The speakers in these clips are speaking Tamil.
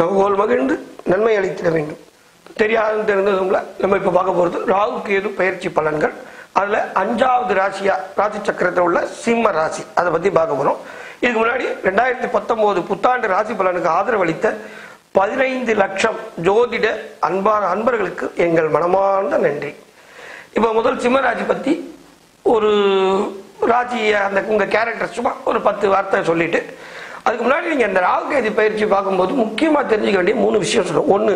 நவகோல் மகிழ்ந்து நன்மை அளித்திட வேண்டும். தெரியாதுன்னு தெரிந்ததுங்கள நம்ம இப்போ பார்க்க போகிறது ராகு கேது பயிற்சி பலன்கள். அதில் அஞ்சாவது ராசியா ராசி சக்கரத்தில் உள்ள சிம்ம ராசி. அதை பற்றி பார்க்க போகிறோம் இதுக்கு முன்னாடி ரெண்டாயிரத்தி பத்தொம்போது புத்தாண்டு ராசி பலனுக்கு ஆதரவளித்த பதினைந்து லட்சம் ஜோதிட அன்பான அன்பர்களுக்கு எங்கள் மனமார்ந்த நன்றி. இப்போ முதல் சிம்ம ராசி பற்றி ஒரு ராஜியை அந்த உங்கள் கேரக்டர் சும்மா ஒரு பத்து வார்த்தை சொல்லிட்டு அதுக்கு முன்னாடி நீங்கள் இந்த ராகுகேது பயிற்சி பார்க்கும்போது முக்கியமாக தெரிஞ்சுக்க வேண்டிய மூணு விஷயம் சொல்லுவோம் ஒன்று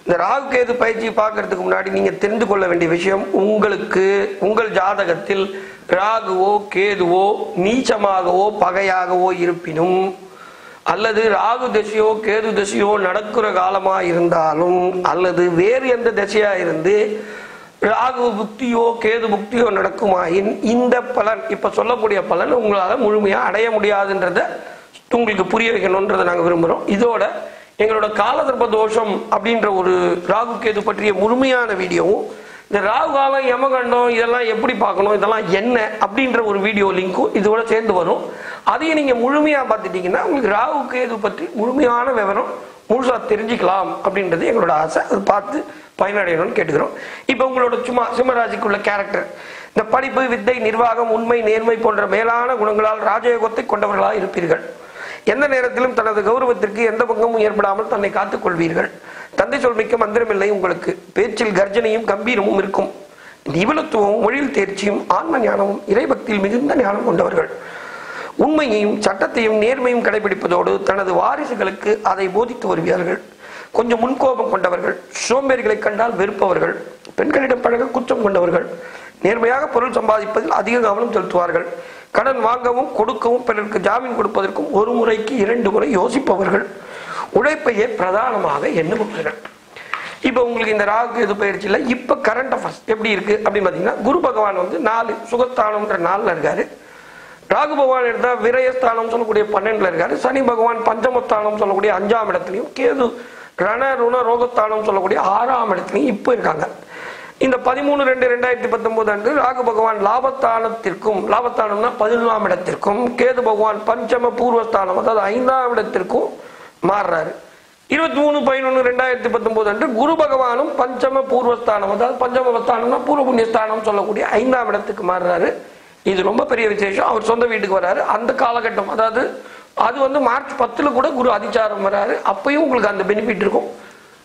இந்த ராகுகேது பயிற்சி பார்க்கறதுக்கு முன்னாடி நீங்கள் தெரிந்து கொள்ள வேண்டிய விஷயம் உங்களுக்கு உங்கள் ஜாதகத்தில் ராகுவோ கேதுவோ நீச்சமாகவோ பகையாகவோ இருப்பினும் அல்லது ராகு திசையோ கேது திசையோ நடக்கிற காலமா இருந்தாலும் அல்லது வேறு எந்த திசையா இருந்து ராகு புக்தியோ கேது புக்தியோ நடக்குமாயின் இந்த பலன் இப்ப சொல்லக்கூடிய பலன் உங்களால் முழுமையா அடைய முடியாதுன்றத உங்களுக்கு புரிய வைக்கணுன்றதை நாங்கள் விரும்புகிறோம் இதோட எங்களோட காலதர்ப தோஷம் அப்படின்ற ஒரு ராகு கேது பற்றிய முழுமையான வீடியோவும் இந்த ராகு காலம் யமகண்டம் இதெல்லாம் எப்படி பார்க்கணும் இதெல்லாம் என்ன அப்படின்ற ஒரு வீடியோ லிங்க்கும் இதோட சேர்ந்து வரும். அதையும் நீங்கள் முழுமையாக பார்த்துட்டீங்கன்னா உங்களுக்கு ராகு கேது பற்றி முழுமையான விவரம் முழுசாக தெரிஞ்சுக்கலாம் அப்படின்றது எங்களோட ஆசை. அது பார்த்து பயனடையணும்னு கேட்டுக்கிறோம். இப்போ உங்களோட சும்மா சிம்மராசிக்குள்ள கேரக்டர் இந்த படிப்பு வித்தை நிர்வாகம் உண்மை நேர்மை போன்ற மேலான குணங்களால் ராஜயோகத்தை கொண்டவர்களாக இருப்பீர்கள். எந்த நேரத்திலும் தனது கௌரவத்திற்கு எந்த பங்கமும் ஏற்படாமல் தன்னை காத்துக் கொள்வீர்கள். தந்தை சொல் மிக்க மந்திரமில்லை உங்களுக்கு. பேச்சில் கர்ஜனையும் கம்பீரமும் இருக்கும். நிபுணத்துவமும் மொழியில் தேர்ச்சியும் ஆன்ம ஞானமும் இறைபக்தியில் மிகுந்த ஞானம் கொண்டவர்கள். உண்மையையும் சட்டத்தையும் நேர்மையும் கடைபிடிப்பதோடு தனது வாரிசுகளுக்கு அதை போதித்து வருவார்கள் கொஞ்சம் முன்கோபம் கொண்டவர்கள் சோம்பேறிகளை கண்டால் வெறுப்பவர்கள். பெண்களிடம் பழக குற்றம் கொண்டவர்கள். நேர்மையாக பொருள் சம்பாதிப்பதில் அதிக கவனம் செலுத்துவார்கள். கடன் வாங்கவும் கொடுக்கவும் பிறருக்கு ஜாமீன் கொடுப்பதற்கும் ஒரு முறைக்கு இரண்டு முறை யோசிப்பவர்கள். உழைப்பையே பிரதானமாக எண்ணுபவர்கள். இப்போ உங்களுக்கு இந்த ராகு இது பயிற்சியில் இப்போ கரண்ட் அஃபேர்ஸ் எப்படி இருக்கு? அப்படின்னு பார்த்தீங்கன்னா குரு பகவான் வந்து நாலு சுகஸ்தானம்ன்ற நாளில் இருக்காரு. ராகு பகவான் எடுத்தால் விரயஸ்தானம் சொல்லக்கூடிய பன்னெண்டுல இருக்காரு. சனி பகவான் பஞ்சமஸ்தானம் சொல்லக்கூடிய அஞ்சாம் இடத்துலையும் கேது ரண ருண ரோகஸ்தானம் சொல்லக்கூடிய ஆறாம் இடத்துலையும் இப்போ இருக்காங்க. இந்த பதிமூணு ரெண்டு ரெண்டாயிரத்தி பத்தொன்பது அன்று ராகு பகவான் லாபத்தானத்திற்கும் லாபத்தானம்னா பதினொன்றாம் இடத்திற்கும் கேது பகவான் பஞ்சம பூர்வஸ்தானம் அதாவது ஐந்தாம் இடத்திற்கும் மாறுறாரு. இருபத்தி மூணு பதினொன்று ரெண்டாயிரத்தி பத்தொன்பது அன்று குரு பகவானும் பஞ்சம பூர்வஸ்தானம் அதாவது பஞ்சமஸ்தானம்னா பூர்வ புண்ணியஸ்தானம் சொல்லக்கூடிய ஐந்தாம் இடத்துக்கு மாறுறாரு. இது ரொம்ப பெரிய விசேஷம். அவர் சொந்த வீட்டுக்கு வராரு. அந்த காலகட்டம் அதாவது அது வந்து மார்ச் பத்துல கூட குரு அதிச்சாரம் வராரு. அப்பயும் உங்களுக்கு அந்த பெனிஃபிட் இருக்கும்.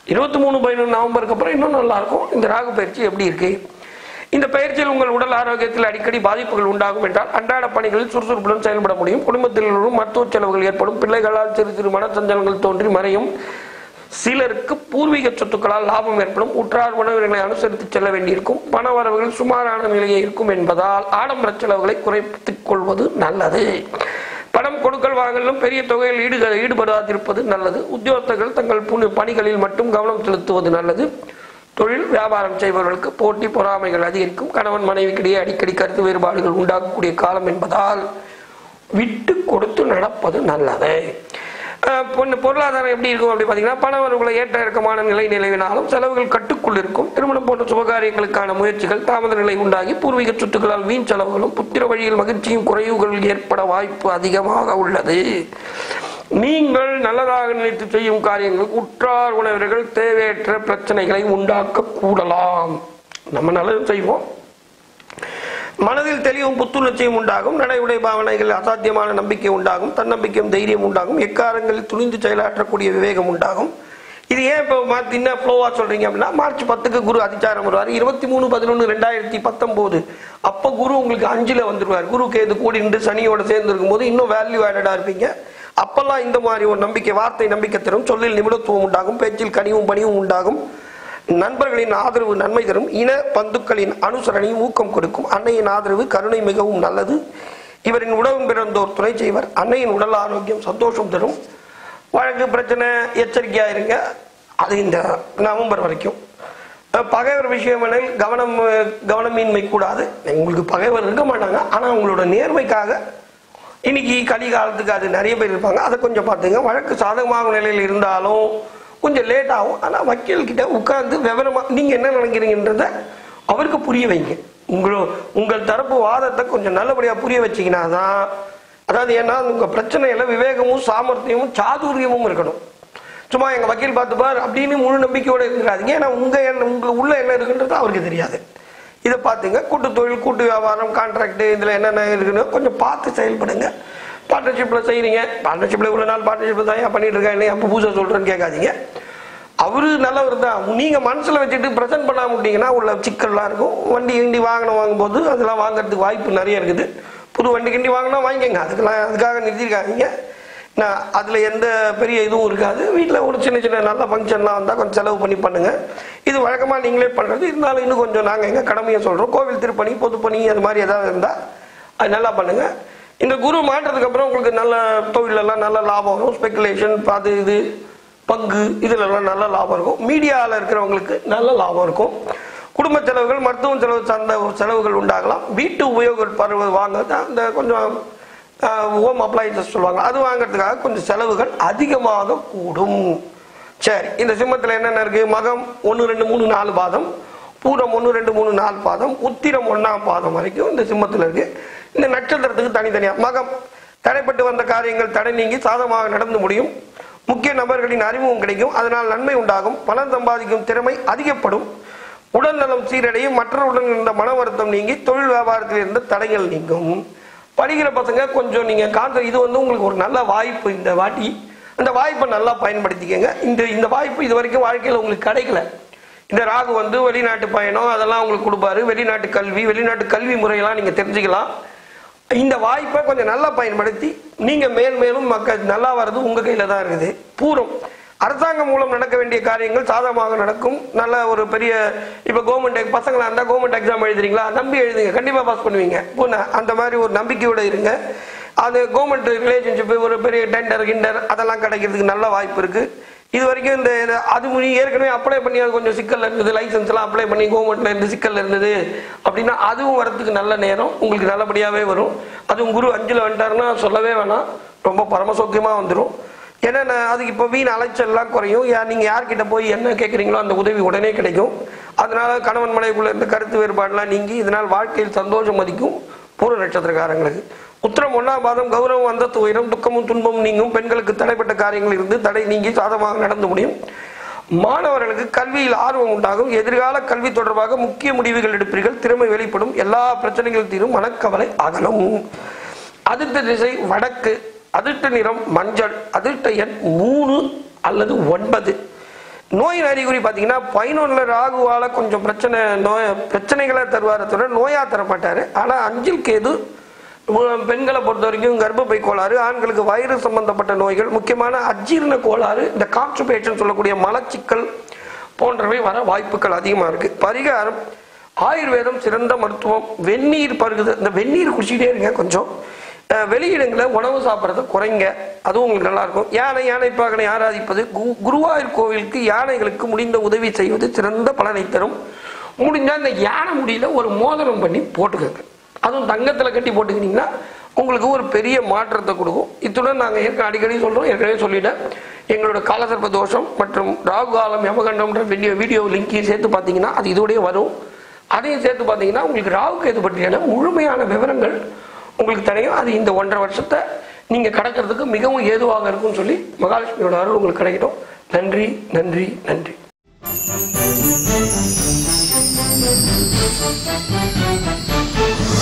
இருபத்தி மூணு பதினொன்று நவம்பருக்கு அப்புறம் இன்னும் நல்லா இருக்கும் இந்த ராகு பயிற்சி எப்படி இருக்கு? இந்த பயிற்சியில் உங்கள் உடல் ஆரோக்கியத்தில் அடிக்கடி பாதிப்புகள் உண்டாகும் என்றால் அன்றாட பணிகளில் சுறுசுறுப்புடன் செயல்பட முடியும். குடும்பத்தில் மருத்துவ செலவுகள் ஏற்படும். பிள்ளைகளால் சிறு சிறு மனச்சஞ்சலங்கள் தோன்றி மறையும். சிலருக்கு பூர்வீக சொத்துக்களால் லாபம் ஏற்படும். உற்றார் உணவுகளை அனுசரித்து செல்ல வேண்டியிருக்கும். பண வரவுகள் சுமாரான நிலையே இருக்கும் என்பதால் ஆடம்பர செலவுகளை குறைத்துக் கொள்வது நல்லது. பணம் கொடுக்கல் வாங்கலும் பெரிய தொகையில் ஈடு ஈடுபடாதிருப்பது நல்லது. உத்தியோகத்தர்கள் தங்கள் புனி பணிகளில் மட்டும் கவனம் செலுத்துவது நல்லது. தொழில் வியாபாரம் செய்பவர்களுக்கு போட்டி பொறாமைகள் அதிகரிக்கும். கணவன் மனைவிக்கிடையே அடிக்கடி கருத்து வேறுபாடுகள் உண்டாகக்கூடிய காலம் என்பதால் விட்டு கொடுத்து நடப்பது நல்லது. பொண்ணு பொருளாதாரம் எப்படி இருக்கும் அப்படி பார்த்தீங்கன்னா பண ஏற்ற இறக்கமான நிலை நிலவினாலும் செலவுகள் கட்டுக்குள் இருக்கும். திருமணம் போன்ற சுபகாரியங்களுக்கான முயற்சிகள் தாமத நிலை உண்டாகி பூர்வீக சொத்துக்களால் வீண் செலவுகளும் புத்திர வழியில் மகிழ்ச்சியும் குறைவுகள் ஏற்பட வாய்ப்பு அதிகமாக உள்ளது. நீங்கள் நல்லதாக நினைத்து செய்யும் காரியங்கள் உற்றார் உணவர்கள் தேவையற்ற பிரச்சனைகளை உண்டாக்க கூடலாம். நம்ம நல்லது செய்வோம். மனதில் தெளிவும் புத்துணர்ச்சியும் உண்டாகும். நடைமுறை பாவனைகள் அசாத்தியமான நம்பிக்கை உண்டாகும். தன்னம்பிக்கையும் தைரியம் உண்டாகும். எக்காரங்களில் துணிந்து செயலாற்றக்கூடிய விவேகம் உண்டாகும். இது ஏன் இப்போ மாற்றி என்ன ஃப்ளோவா சொல்றீங்க அப்படின்னா மார்ச் பத்துக்கு குரு அதிச்சாரம் வருவார். இருபத்தி மூணு பதினொன்று ரெண்டாயிரத்தி பத்தொம்போது. அப்போ குரு உங்களுக்கு அஞ்சுல வந்துருவார். குரு கேது கூடி நின்று சனியோட சேர்ந்து இருக்கும்போது இன்னும் வேல்யூ ஆடடா இருப்பீங்க. அப்பெல்லாம் இந்த மாதிரி ஒரு நம்பிக்கை வார்த்தை நம்பிக்கை தரும். சொல்லில் நிபுணத்துவம் உண்டாகும். பேச்சில் கனிவும் பணிவும் உண்டாகும். நண்பர்களின் ஆதரவு நன்மை தரும். இன பந்துக்களின் அனுசரணையும் ஊக்கம் கொடுக்கும். அன்னையின் ஆதரவு கருணை மிகவும் நல்லது. இவரின் உடவும் பிறந்தோர் துணை செய்வர். அன்னையின் உடல் ஆரோக்கியம் சந்தோஷம் தரும். வழக்கு பிரச்சனை எச்சரிக்கையா இருங்க. அது இந்த நவம்பர் வரைக்கும். பகைவர் பகைவர் விஷயமெனில் கவனம் கவனமின்மை கூடாது. உங்களுக்கு பகைவர் இருக்க மாட்டாங்க. ஆனால் உங்களோட நேர்மைக்காக இன்னைக்கு கலிகாலத்துக்கு அது நிறைய பேர் இருப்பாங்க. அதை கொஞ்சம் பார்த்துங்க. வழக்கு சாதகமாக நிலையில் இருந்தாலும் கொஞ்சம் லேட் ஆகும். ஆனால் வக்கீல்கிட்ட உட்காந்து விவரமாக நீங்கள் என்ன நினைக்கிறீங்கன்றத அவருக்கு புரிய வைங்க. உங்களோ உங்கள் தரப்பு வாதத்தை கொஞ்சம் நல்லபடியாக புரிய வச்சீங்கன்னா தான் அதாவது ஏன்னா உங்கள் பிரச்சனையில் விவேகமும் சாமர்த்தியமும் சாதுரியமும் இருக்கணும். சும்மா எங்கள் வக்கீல் பார்த்துப்பார் அப்படின்னு முழு நம்பிக்கையோடு இருந்துடாதீங்க ஏன்னா உங்கள் என்ன உங்கள் உள்ள என்ன இருக்குன்றது அவருக்கு தெரியாது. இதை பார்த்துங்க. கூட்டு தொழில் கூட்டு வியாபாரம் கான்ட்ராக்டு இதில் என்னென்ன இருக்குன்னு கொஞ்சம் பார்த்து செயல்படுங்க. பார்ட்னர்ஷிப்பில் செய்கிறீங்க பார்ட்னர்ஷிப்பில் இவ்வளோ நாள் பார்ட்னர்ஷிப்பில் தான் பண்ணிட்டு இருக்கேன் என்ன அப்போ பூஜை சொல்கிறேன்னு கேட்காதீங்க. அவரு நல்லவர் தான். நீங்கள் மனசில் வச்சுட்டு ப்ரெசென்ட் பண்ணாம விட்டீங்கன்னா உள்ள சிக்கல்லாம் இருக்கும். வண்டி கிண்டி வாங்கின வாங்கும்போது அதெல்லாம் வாங்குறதுக்கு வாய்ப்பு நிறைய இருக்குது. புது வண்டி கிண்டி வாங்கினா வாங்கிக்கங்க. அதுக்கெல்லாம் அதுக்காக நிறுத்திருக்காதீங்க. நான் அதில் எந்த பெரிய இதுவும் இருக்காது. வீட்டில் ஒரு சின்ன சின்ன நல்ல ஃபங்க்ஷன்லாம் வந்தால் கொஞ்சம் செலவு பண்ணி பண்ணுங்கள் இது வழக்கமாக நீங்களே பண்ணுறது இருந்தாலும் இன்னும் கொஞ்சம் நாங்கள் எங்கள் கடமையை சொல்கிறோம் கோவில் திருப்பணி பொதுப்பணி அது மாதிரி ஏதாவது இருந்தால் அது நல்லா பண்ணுங்கள் இந்த குரு மாற்றத்துக்கு அப்புறம் உங்களுக்கு நல்ல தொழிலெல்லாம் நல்ல லாபம் வரும். ஸ்பெகுலேஷன் அது இது பங்கு இதுலலாம் நல்ல லாபம் இருக்கும். மீடியாவில் இருக்கிறவங்களுக்கு நல்ல லாபம் இருக்கும். குடும்ப செலவுகள் மருத்துவ செலவு சார்ந்த செலவுகள் உண்டாகலாம். வீட்டு உபயோக பருவ வாங்க இந்த கொஞ்சம் ஹோம் அப்ளைன்சஸ் சொல்லுவாங்க. அது வாங்குறதுக்காக கொஞ்சம் செலவுகள் அதிகமாக கூடும். சரி இந்த சிம்மத்தில் என்னென்ன இருக்குது மகம் ஒன்று ரெண்டு மூணு நாலு பாதம். பூரம் ஒன்று ரெண்டு மூணு நாலு பாதம் உத்திரம் ஒன்றாம் பாதம் வரைக்கும் இந்த சிம்மத்தில் இருக்கு. இந்த நட்சத்திரத்துக்கு தனித்தனியாக மகம் தடைப்பட்டு வந்த காரியங்கள் தடை நீங்கி சாதமாக நடந்து முடியும். முக்கிய நபர்களின் அறிமுகம் கிடைக்கும். அதனால் நன்மை உண்டாகும். பணம் சம்பாதிக்கும் திறமை அதிகப்படும். உடல் நலம் சீரடையும். மற்றவருடன் இருந்த மன வருத்தம் நீங்கி தொழில் வியாபாரத்தில் இருந்த தடைகள் நீங்கும். படிக்கிற பசங்க கொஞ்சம் நீங்க காந்த இது வந்து உங்களுக்கு ஒரு நல்ல வாய்ப்பு. இந்த வாட்டி அந்த வாய்ப்பை நல்லா பயன்படுத்திக்கங்க. இந்த இந்த வாய்ப்பு இது வரைக்கும் வாழ்க்கையில் உங்களுக்கு கிடைக்கல. இந்த ராகு வந்து வெளிநாட்டு பயணம் அதெல்லாம் உங்களுக்கு கொடுப்பாரு. வெளிநாட்டு கல்வி வெளிநாட்டு கல்வி முறையெல்லாம் நீங்க தெரிஞ்சுக்கலாம். இந்த வாய்ப்பை கொஞ்சம் நல்லா பயன்படுத்தி நீங்க மேல் மேலும் மக்கள் நல்லா வர்றது உங்க கையில தான் இருக்குது. பூரம். அரசாங்கம் மூலம் நடக்க வேண்டிய காரியங்கள் சாதகமாக நடக்கும். நல்ல ஒரு பெரிய இப்ப கவர்மெண்ட் பசங்களா இருந்தா கவர்மெண்ட் எக்ஸாம் எழுதுறீங்களா? நம்பி எழுதுங்க. கண்டிப்பா பாஸ் பண்ணுவீங்க. பூனை அந்த மாதிரி ஒரு நம்பிக்கையோட இருங்க. அது கவர்மெண்ட் ரிலேஷன்ஷிப் ஒரு பெரிய டெண்டர் கிண்டர் அதெல்லாம் கிடைக்கிறதுக்கு நல்ல வாய்ப்பு இருக்கு. இது வரைக்கும் இந்த அது ஏற்கனவே அப்ளை பண்ணி அது கொஞ்சம் சிக்கல் இருந்தது லைசன்ஸ்லாம் அப்ளை பண்ணி கவர்மெண்ட்ல இருந்து சிக்கல் இருந்தது அப்படின்னா அதுவும் வரத்துக்கு நல்ல நேரம் உங்களுக்கு நல்லபடியாவே வரும். அதுவும் குரு அஞ்சுல வந்துட்டாருன்னா சொல்லவே வேணாம் ரொம்ப பரமசோக்கியமா வந்துடும் ஏன்னா நான் அதுக்கு இப்போ வீண் அலைச்சல்லாம் குறையும். யா நீங்கள் யார்கிட்ட போய் என்ன கேட்குறீங்களோ அந்த உதவி உடனே கிடைக்கும். அதனால கணவன் மனைவிக்குள்ள இந்த கருத்து வேறுபாடுலாம் நீங்கி இதனால் வாழ்க்கையில் சந்தோஷம் மதிக்கும் பூர்வ நட்சத்திரக்காரங்களுக்கு. உத்தரம் ஒன்றாம் பாதம் கௌரவம் அந்தத்து உயரம் துக்கமும் துன்பமும் நீங்கும். பெண்களுக்கு தடைப்பட்ட காரியங்கள் இருந்து தடை நீங்கி சாதமாக நடந்து முடியும். மாணவர்களுக்கு கல்வியில் ஆர்வம் உண்டாகும். எதிர்கால கல்வி தொடர்பாக முக்கிய முடிவுகள் எடுப்பீர்கள். திறமை வெளிப்படும். எல்லா பிரச்சனைகள் தீரும். மனக்கவலை அகலும். அதிர்ஷ்ட திசை வடக்கு. அதிர்ஷ்ட நிறம் மஞ்சள். அதிர்ஷ்ட எண் மூணு அல்லது ஒன்பது. நோயின் அறிகுறி பார்த்தீங்கன்னா பதினொன்றில் ராகுவால கொஞ்சம் பிரச்சனை நோய் பிரச்சனைகளை தருவாரத்தோட தவிர நோயா தரமாட்டாரு. ஆனால் அஞ்சில் கேது பெண்களை பொறுத்த வரைக்கும் கர்ப்பப்பை கோளாறு ஆண்களுக்கு வயிறு சம்பந்தப்பட்ட நோய்கள் முக்கியமான அஜீரண கோளாறு இந்த கான்ஸ்டிபேஷன் சொல்லக்கூடிய மலச்சிக்கல் போன்றவை வர வாய்ப்புகள் அதிகமாக இருக்கு. பரிகாரம் ஆயுர்வேதம் சிறந்த மருத்துவம் வெந்நீர் பருகுது இந்த வெந்நீர் குடிச்சிக்கிட்டே இருங்க கொஞ்சம். அஹ், வெளியிடங்களில் உணவு சாப்பிட்றத குறைங்க அதுவும் உங்களுக்கு நல்லாயிருக்கும். யானை யானை பாகனை ஆராதிப்பது கு- குருவாயூர் கோவிலுக்கு யானைகளுக்கு முடிந்த உதவி செய்வது சிறந்த பலனை தரும். முடிஞ்சால் இந்த யானை முடியல ஒரு மோதிரம் பண்ணி போட்டுக்கோங்க. அதுவும் தங்கத்தில் கட்டி போட்டுக்கிட்டிங்கன்னா உங்களுக்கு ஒரு பெரிய மாற்றத்தை கொடுக்கும். இத்துடன் நாங்கள் ஏற்கனவே அடிக்கடி சொல்கிறோம் ஏற்கனவே சொல்லிட்டேன். எங்களோட காலசர்ப்ப தோஷம் மற்றும் ராகு காலம் யமகண்டம்ன்ற வீடியோ வீடியோ லிங்கையும் சேர்த்து பார்த்தீங்கன்னா அது இதோடய வரும். அதையும் சேர்த்து பார்த்தீங்கன்னா உங்களுக்கு ராகுக்கு எது பற்றியான முழுமையான விவரங்கள் உங்களுக்கு தெரியும். அது இந்த ஒன்றரை வருஷத்தை நீங்கள் கடக்கிறதுக்கு மிகவும் ஏதுவாக இருக்கும்னு சொல்லி மகாலட்சுமியோட அருள் உங்களுக்கு கிடைக்கட்டும். நன்றி நன்றி நன்றி.